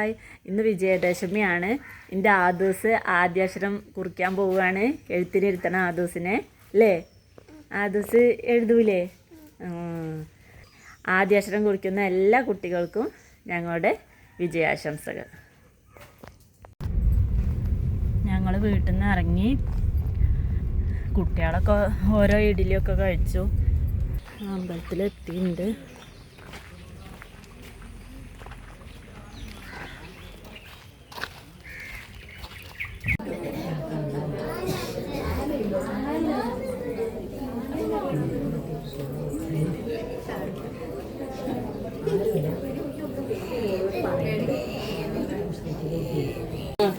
Hi. ഇന്ന് വിജയദശമിയാണ്. എന്റെ ആദൂസ് ആദ്യാക്ഷരം കുറിക്കാൻ പോവുകയാണ്. എഴുത്തിനിരുത്തണം ആദൂസിനെ. അല്ലേ? ആദൂസ് എഴുതൂലേ. ആദ്യാക്ഷരം കുറിക്കുന്ന എല്ലാ കുട്ടികൾക്കും ഞങ്ങളുടെ വിജയാശംസകൾ. ഞങ്ങൾ വീട്ടിൽ നിന്ന് ഇറങ്ങി കുട്ടികളൊക്കെ ഓരോ ഇഡലിയൊക്കെ കഴിച്ചു. അമ്പലത്തിലെത്തിയിട്ടുണ്ട്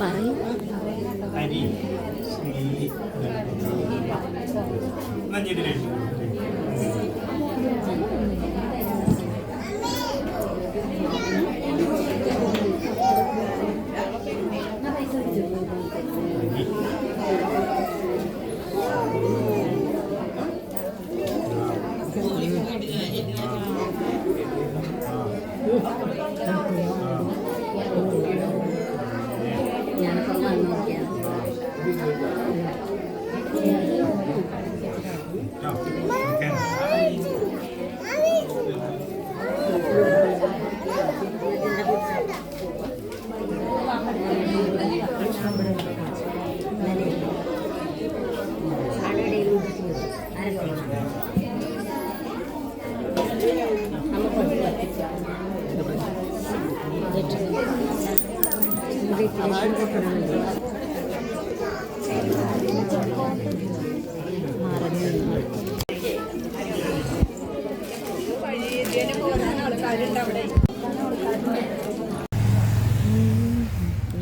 പറയും. അരി Yeah, I'm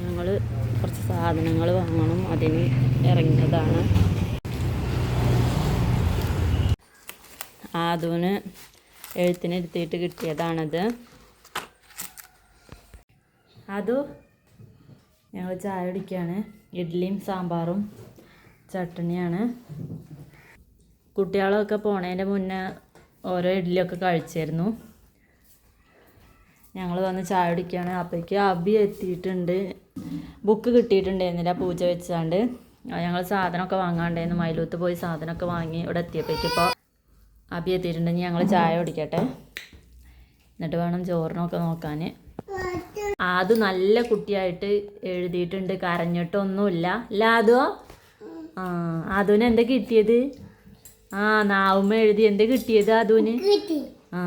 ഞങ്ങൾ കുറച്ച് സാധനങ്ങൾ വാങ്ങണം. അതിന് ഇറങ്ങിയതാണ്. ആദൂന് എഴുത്തിനിരുത്തിയിട്ട് കിട്ടിയതാണത്. അതു ഞങ്ങൾ ചായ കുടിക്കുകയാണ്. ഇഡ്ഡലിയും സാമ്പാറും ചട്ടണിയാണ്. കുട്ടികളൊക്കെ പോണതിന്റെ മുന്നേ ഓരോ ഇഡ്ഡലിയൊക്കെ കഴിച്ചിരുന്നു. ഞങ്ങൾ വന്ന് ചായ കുടിക്കുകയാണ്. അപ്പോഴേക്ക് അബി എത്തിയിട്ടുണ്ട്. ബുക്ക് കിട്ടിയിട്ടുണ്ടായിരുന്നില്ല പൂജ വെച്ചാണ്ട്. ഞങ്ങൾ സാധനമൊക്കെ വാങ്ങാണ്ടായിരുന്നു. മയിലൂത്ത് പോയി സാധനമൊക്കെ വാങ്ങി ഇവിടെ എത്തിയപ്പോഴേക്ക് ഇപ്പോൾ അബി എത്തിയിട്ടുണ്ടെങ്കിൽ ഞങ്ങൾ ചായ കുടിക്കട്ടെ. എന്നിട്ട് വേണം ചോറിനൊക്കെ നോക്കാൻ. അത് നല്ല കുട്ടിയായിട്ട് എഴുതിയിട്ടുണ്ട്. കരഞ്ഞിട്ടൊന്നുമില്ല. അല്ല അതോ ആ അതുന് എന്താ കിട്ടിയത്? ആ നാവുമ്മ എഴുതി. എന്താ കിട്ടിയത് അതുന് ആ.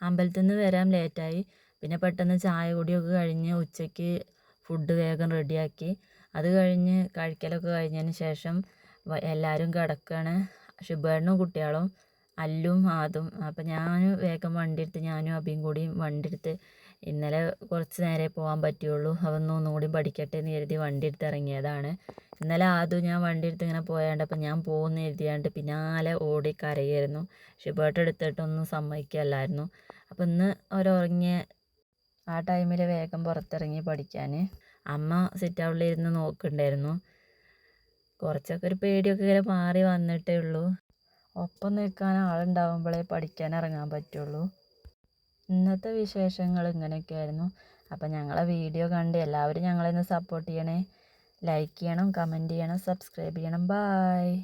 അമ്പലത്തിൽ നിന്ന് വരാൻ ലേറ്റായി. പിന്നെ പെട്ടെന്ന് ചായ കുടിയൊക്കെ കഴിഞ്ഞ് ഉച്ചയ്ക്ക് ഫുഡ് വേഗം റെഡിയാക്കി. അത് കഴിഞ്ഞ് കഴിക്കലൊക്കെ കഴിഞ്ഞതിന് ശേഷം എല്ലാവരും കിടക്കുകയാണ് ശുഭേണ്ണും കുട്ടികളും അല്ലും ആദും. അപ്പം ഞാൻ വേഗം വണ്ടി എടുത്ത് ഞാനും അബിയും കൂടി വണ്ടി എടുത്ത് ഇന്നലെ കുറച്ച് നേരെ പോകാൻ പറ്റുള്ളൂ അവൻ ഒന്നുകൂടി പഠിക്കട്ടെ എന്ന് കരുതി വണ്ടി എടുത്ത് ഇറങ്ങിയതാണ്. ഇന്നലെ ആദ്യം ഞാൻ വണ്ടി എടുത്ത് ഇങ്ങനെ പോയാണ്ട് അപ്പം ഞാൻ പോകുന്ന എഴുതിയാണ്ട് പിന്നാലെ ഓടി കരയായിരുന്നു. ഷിബേട്ട് എടുത്തിട്ടൊന്നും സമ്മതിക്കല്ലായിരുന്നു. അപ്പം ഇന്ന് ഒരുറങ്ങിയ ആ ടൈമിൽ വേഗം പുറത്തിറങ്ങി പഠിക്കാൻ അമ്മ സിറ്റ് നോക്കുന്നുണ്ടായിരുന്നു. കുറച്ചൊക്കെ ഒരു പേടിയൊക്കെ ഇങ്ങനെ മാറി വന്നിട്ടേ ഉള്ളൂ. ഒപ്പം നിൽക്കാൻ ആളുണ്ടാവുമ്പോഴേ പഠിക്കാൻ ഇറങ്ങാൻ പറ്റുള്ളൂ. ഇന്നത്തെ വിശേഷങ്ങൾ ഇങ്ങനെയൊക്കെയായിരുന്നു. അപ്പോൾ ഞങ്ങളെ വീഡിയോ കണ്ട് എല്ലാവരും ഞങ്ങളെ ഒന്ന് സപ്പോർട്ട് ചെയ്യണേ. ലൈക്ക് ചെയ്യണം കമന്റ് ചെയ്യണം സബ്സ്ക്രൈബ് ചെയ്യണം. ബായ്